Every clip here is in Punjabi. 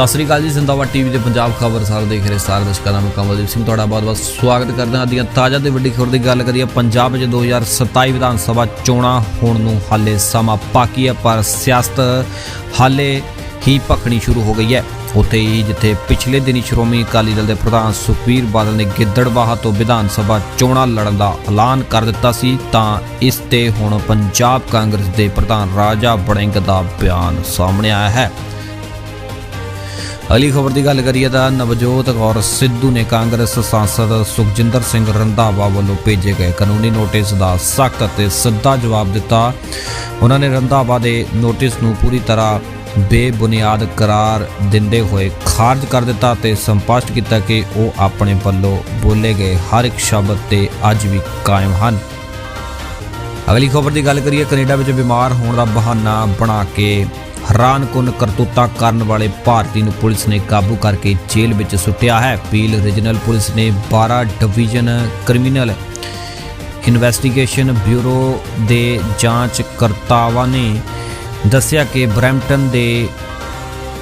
ਸਤਿ ਸ੍ਰੀ ਅਕਾਲ ਜੀ, ਜ਼ਿੰਦਾਬਾਦ ਟੀਵੀ ਦੇ ਪੰਜਾਬ ਖਬਰ ਸਾਰੇ ਦੇਖ ਰਹੇ ਸਾਰੇ ਦਰਸ਼ਕਾਂ ਦਾ ਮੈਂ ਕਮਲਦੀਪ ਸਿੰਘ, ਤੁਹਾਡਾ ਬਹੁਤ-ਬਹੁਤ ਸਵਾਗਤ ਕਰਦਾ ਹਾਂ। ਦੀਆਂ ਤਾਜ਼ਾ ਤੇ ਵੱਡੀ ਖਬਰ ਦੀ ਗੱਲ ਕਰੀਏ, ਪੰਜਾਬ ਵਿੱਚ 2027 ਵਿਧਾਨ ਸਭਾ ਚੋਣਾਂ ਹੋਣ ਨੂੰ ਹਾਲੇ ਸਮਾਂ ਬਾਕੀ ਹੈ, ਪਰ ਸਿਆਸਤ ਹਾਲੇ ਹੀ ਭਖਣੀ ਸ਼ੁਰੂ ਹੋ ਗਈ ਹੈ। ਉੱਥੇ ਹੀ ਜਿੱਥੇ ਪਿਛਲੇ ਦਿਨੀ ਸ਼੍ਰੋਮਣੀ ਅਕਾਲੀ ਦਲ ਦੇ ਪ੍ਰਧਾਨ ਸੁਖਬੀਰ ਬਾਦਲ ਨੇ ਗਿੱਦੜਬਾਹਾ ਤੋਂ ਵਿਧਾਨ ਸਭਾ ਚੋਣਾਂ ਲੜਨ ਦਾ ਐਲਾਨ ਕਰ ਦਿੱਤਾ ਸੀ, ਤਾਂ ਇਸ ਤੇ ਹੁਣ ਪੰਜਾਬ ਕਾਂਗਰਸ ਦੇ ਪ੍ਰਧਾਨ ਰਾਜਾ ਬੜਿੰਗ ਦਾ ਬਿਆਨ ਸਾਹਮਣੇ ਆਇਆ ਹੈ। ਅਗਲੀ ਖਬਰ ਦੀ ਗੱਲ ਕਰੀਏ ਤਾਂ ਨਵਜੋਤ ਕੌਰ ਸਿੱਧੂ ਨੇ ਕਾਂਗਰਸ ਸਾਂਸਦ ਸੁਖਜਿੰਦਰ ਸਿੰਘ ਰੰਧਾਵਾ ਵੱਲੋਂ ਭੇਜੇ ਗਏ ਕਾਨੂੰਨੀ ਨੋਟਿਸ ਦਾ ਸਖਤ ਅਤੇ ਸਿੱਧਾ ਜਵਾਬ ਦਿੱਤਾ। ਉਹਨਾਂ ਨੇ ਰੰਧਾਵਾ ਦੇ ਨੋਟਿਸ ਨੂੰ ਪੂਰੀ ਤਰ੍ਹਾਂ ਬੇਬੁਨਿਆਦ ਕਰਾਰ ਦਿੰਦੇ ਹੋਏ ਖਾਰਜ ਕਰ ਦਿੱਤਾ ਤੇ ਸਪਸ਼ਟ ਕੀਤਾ ਕਿ ਉਹ ਆਪਣੇ ਵੱਲੋਂ ਬੋਲੇ ਗਏ ਹਰ ਇੱਕ ਸ਼ਬਦ ਤੇ ਅੱਜ ਵੀ ਕਾਇਮ ਹਨ। ਅਗਲੀ ਖਬਰ ਦੀ ਗੱਲ ਕਰੀਏ, ਕੈਨੇਡਾ ਵਿੱਚ ਬਿਮਾਰ ਹੋਣ ਦਾ ਬਹਾਨਾ ਬਣਾ ਕੇ ਹੈਰਾਨਕੁਨ ਕਰਤੂਤਾਂ ਕਰਨ ਵਾਲੇ ਭਾਰਤੀ ਨੂੰ ਪੁਲਿਸ ਨੇ ਕਾਬੂ ਕਰਕੇ ਜੇਲ੍ਹ ਵਿੱਚ ਸੁੱਟਿਆ ਹੈ। ਪੀਲ ਰੀਜਨਲ ਪੁਲਿਸ ਨੇ 12 ਡਿਵੀਜ਼ਨ ਕ੍ਰਿਮੀਨਲ ਇਨਵੈਸਟੀਗੇਸ਼ਨ ਬਿਊਰੋ ਦੇ ਜਾਂਚ ਕਰਤਾਵਾਂ ਨੇ ਦੱਸਿਆ ਕਿ ਬਰੈਂਪਟਨ ਦੇ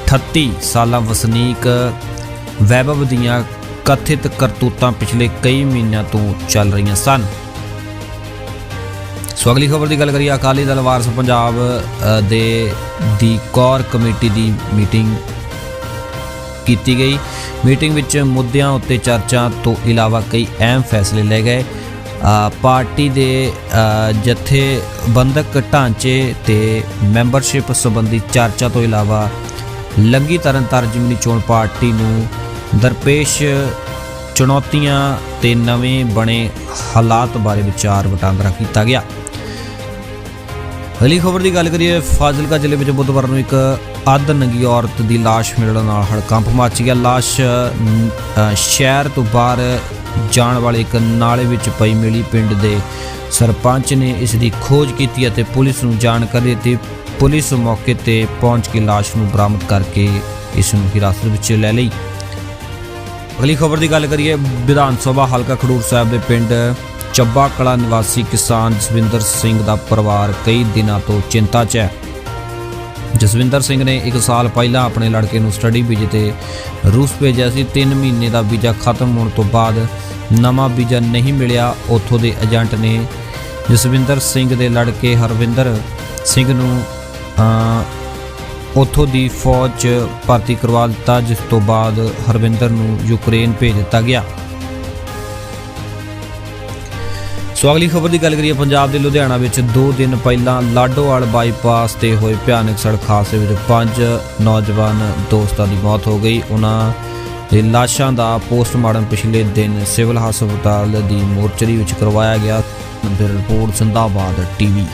38 ਸਾਲਾ ਵਸਨੀਕ ਵੈਭਵ ਦੀਆਂ ਕਥਿਤ ਕਰਤੂਤਾਂ ਪਿਛਲੇ ਕਈ ਮਹੀਨਿਆਂ ਤੋਂ ਚੱਲ ਰਹੀਆਂ ਸਨ। ਸੋ ਅਗਲੀ ਖਬਰ ਦੀ ਗੱਲ ਕਰੀਏ ਅਕਾਲੀ ਦਲ ਵਾਰਸ ਪੰਜਾਬ ਦੇ ਦੀ ਕੋਰ ਕਮੇਟੀ ਦੀ ਮੀਟਿੰਗ ਕੀਤੀ ਗਈ। ਮੀਟਿੰਗ ਵਿੱਚ ਮੁੱਦਿਆਂ ਉੱਤੇ ਚਰਚਾ ਤੋਂ ਇਲਾਵਾ ਕਈ ਅਹਿਮ ਫੈਸਲੇ ਲਏ ਗਏ। ਪਾਰਟੀ ਦੇ ਅ, ਜਥੇਬੰਦਕ ਢਾਂਚੇ ਤੇ ਮੈਂਬਰਸ਼ਿਪ ਸੰਬੰਧੀ ਚਰਚਾ ਤੋਂ ਇਲਾਵਾ ਲੰਗੀ ਤਰਨਤਾਰਨ ਜ਼ਿਮਨੀ ਚੋਣ ਪਾਰਟੀ ਨੂੰ ਦਰਪੇਸ਼ ਚੁਣੌਤੀਆਂ ਤੇ ਨਵੇਂ ਬਣੇ ਹਾਲਾਤ ਬਾਰੇ ਵਿਚਾਰ ਵਟਾਂਦਰਾ ਕੀਤਾ ਗਿਆ। ਅਗਲੀ ਖਬਰ ਦੀ ਗੱਲ ਕਰੀਏ, ਫਾਜ਼ਿਲਕਾ ਜ਼ਿਲ੍ਹੇ ਵਿੱਚ ਬੁੱਧਵਾਰ ਨੂੰ ਇੱਕ ਅੱਧ ਨੰਗੀ ਔਰਤ ਦੀ ਲਾਸ਼ ਮਿਲਣ ਨਾਲ ਹੜਕੰਪ ਮਚ ਗਿਆ। ਲਾਸ਼ ਸ਼ਹਿਰ ਤੋਂ ਬਾਹਰ ਜਾਣ ਵਾਲੇ ਇੱਕ ਨਾਲੇ ਵਿੱਚ ਪਈ ਮਿਲੀ ਪਿੰਡ ਦੇ ਸਰਪੰਚ ਨੇ ਇਸ ਦੀ ਖੋਜ ਕੀਤੀ ਅਤੇ ਪੁਲਿਸ ਨੂੰ ਜਾਣਕਾਰੀ ਦਿੱਤੀ। ਪੁਲਿਸ ਮੌਕੇ ਤੇ ਪਹੁੰਚ ਕੇ ਲਾਸ਼ ਨੂੰ ਬਰਾਮਦ ਕਰਕੇ ਇਸ ਨੂੰ ਹਿਰਾਸਤ ਵਿੱਚ ਲੈ ਲਈ। ਅਗਲੀ ਖਬਰ ਦੀ ਗੱਲ ਕਰੀਏ, ਵਿਧਾਨ ਸਭਾ ਹਲਕਾ ਖਡੂਰ ਸਾਹਿਬ ਦੇ ਪਿੰਡ ਚੱਬਾ ਕਲਾ ਨਿਵਾਸੀ ਕਿਸਾਨ ਜਸਵਿੰਦਰ ਸਿੰਘ ਦਾ ਪਰਿਵਾਰ ਕਈ ਦਿਨਾਂ ਤੋਂ ਚਿੰਤਾ 'ਚ ਹੈ। ਜਸਵਿੰਦਰ ਸਿੰਘ ਨੇ 1 ਸਾਲ ਪਹਿਲਾਂ ਆਪਣੇ ਲੜਕੇ ਨੂੰ ਸਟੱਡੀ ਵੀਜ਼ੇ ਤੇ ਰੂਸ ਭੇਜਿਆ ਸੀ। 3 ਮਹੀਨੇ ਦਾ ਵੀਜ਼ਾ ਖਤਮ ਹੋਣ ਤੋਂ ਬਾਅਦ ਨਵਾਂ ਵੀਜ਼ਾ ਨਹੀਂ ਮਿਲਿਆ। ਉੱਥੋਂ ਦੇ ਏਜੰਟ ਨੇ ਜਸਵਿੰਦਰ ਸਿੰਘ ਦੇ ਲੜਕੇ ਹਰਵਿੰਦਰ ਸਿੰਘ ਨੂੰ ਉੱਥੋਂ ਦੀ ਫੌਜ 'ਚ ਭਰਤੀ ਕਰਵਾ ਦਿੱਤਾ, ਜਿਸ ਤੋਂ ਬਾਅਦ ਹਰਵਿੰਦਰ ਨੂੰ ਯੂਕਰੇਨ ਭੇਜ ਦਿੱਤਾ ਗਿਆ। ਸੋ ਅਗਲੀ ਖਬਰ ਦੀ ਗੱਲ ਕਰੀਏ, ਪੰਜਾਬ ਦੇ ਲੁਧਿਆਣਾ ਵਿੱਚ 2 ਦਿਨ ਪਹਿਲਾਂ ਲਾਡੋਵਾਲ ਬਾਈਪਾਸ ਤੇ ਹੋਏ ਭਿਆਨਕ ਸੜਕ ਹਾਦਸੇ ਵਿੱਚ ਪੰਜ ਨੌਜਵਾਨ ਦੋਸਤਾਂ ਦੀ ਮੌਤ ਹੋ ਗਈ। ਉਹਨਾਂ ਦੇ ਲਾਸ਼ਾਂ ਦਾ ਪੋਸਟਮਾਰਟਮ ਪਿਛਲੇ ਦਿਨ ਸਿਵਲ ਹਸਪਤਾਲ ਦੀ ਮੋਰਚਰੀ ਵਿੱਚ ਕਰਵਾਇਆ ਗਿਆ। ਫਿਰ ਰਿਪੋਰਟ ਜ਼ਿੰਦਾਬਾਦ ਟੀਵੀ।